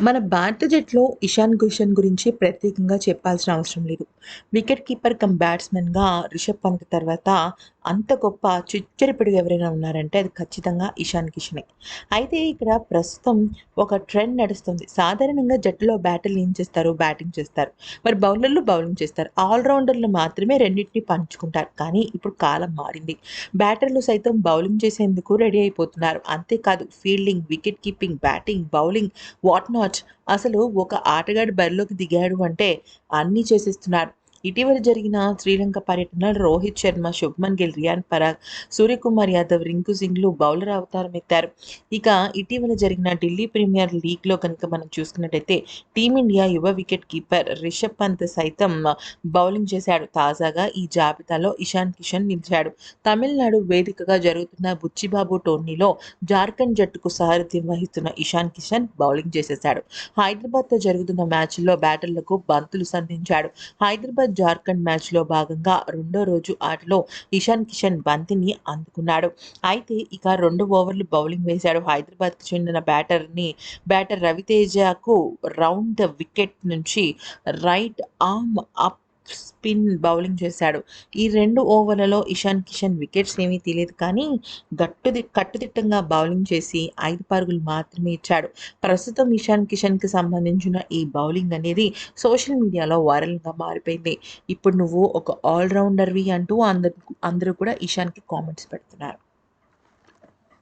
మన భారత జట్లో ఇషాన్ కిషన్ గురించి ప్రత్యేకంగా చెప్పాల్సిన అవసరం లేదు. వికెట్ కీపర్ కమ్ బ్యాట్స్మెన్గా రిషబ్ పంత్ తర్వాత అంత గొప్ప చిచ్చరపిడుగు ఎవరైనా ఉన్నారంటే అది ఖచ్చితంగా ఇషాన్ కిషనే. అయితే ఇక్కడ ప్రస్తుతం ఒక ట్రెండ్ నడుస్తుంది. సాధారణంగా జట్టులో బ్యాటర్లు ఏం చేస్తారు? బ్యాటింగ్ చేస్తారు. మరి బౌలర్లు బౌలింగ్ చేస్తారు. ఆల్రౌండర్లు మాత్రమే రెండింటిని పంచుకుంటారు. కానీ ఇప్పుడు కాలం మారింది. బ్యాటర్లు సైతం బౌలింగ్ చేసేందుకు రెడీ అయిపోతున్నారు. అంతేకాదు fielding, wicket keeping, batting, bowling what not అసలు ఒక ఆటగాడు బరిలోకి దిగాడు అంటే అన్నీ చేసేస్తున్నారు. ఇటీవల జరిగిన శ్రీలంక పర్యటనలో రోహిత్ శర్మ, శుభ్మన్ గిల్, రియాన్ పరాగ్, సూర్యకుమార్ యాదవ్, రింకు సింగ్‌లు బౌలర్ అవతారం ఎత్తారు. ఇక ఇటీవల జరిగిన ఢిల్లీ ప్రీమియర్ లీగ్‌లో కనుక మనం చూసుకున్నట్టయితే టీమిండియా యువ వికెట్ కీపర్ రిషబ్ పంత్ సైతం బౌలింగ్ చేశాడు. తాజాగా ఈ జాబితాలో ఇషాన్ కిషన్ నిలిచాడు. తమిళనాడు వేదికగా జరుగుతున్న బుచ్చిబాబు టోర్నీలో జార్ఖండ్ జట్టుకు సారథ్యం వహిస్తున్న ఇషాన్ కిషన్ బౌలింగ్ చేసేశాడు. హైదరాబాద్‌తో జరుగుతున్న మ్యాచ్‌లో బ్యాటర్లకు బంతులు సంధించాడు. హైదరాబాద్ జార్ఖండ్ మ్యాచ్‌లో భాగంగా రెండో రోజు ఆటలో ఇషాన్ కిషన్ బంతిని అందుకున్నాడు. అయితే ఇక రెండు ఓవర్లు బౌలింగ్ వేశాడు. హైదరాబాద్‌కి చెందిన బ్యాటర్‌ని బ్యాటర్ రవితేజకు రౌండ్ ద వికెట్ నుంచి right arm off spin bowling చేశాడు. ఈ రెండు ఓవర్లలో ఇషాన్ కిషన్ వికెట్స్ ఏమీ తీయలేదు కానీ గట్టుది కట్టుదిట్టంగా బౌలింగ్ చేసి ఐదు పరుగులు మాత్రమే ఇచ్చాడు. ప్రస్తుతం ఇషాన్ కిషన్‌కి సంబంధించిన ఈ బౌలింగ్ అనేది సోషల్ మీడియాలో వైరల్‌గా మారిపోయింది. ఇప్పుడు నువ్వు ఒక ఆల్రౌండర్వి అంటూ అందరు అందరూ కూడా ఇషాన్‌కి కామెంట్స్ పెడుతున్నారు.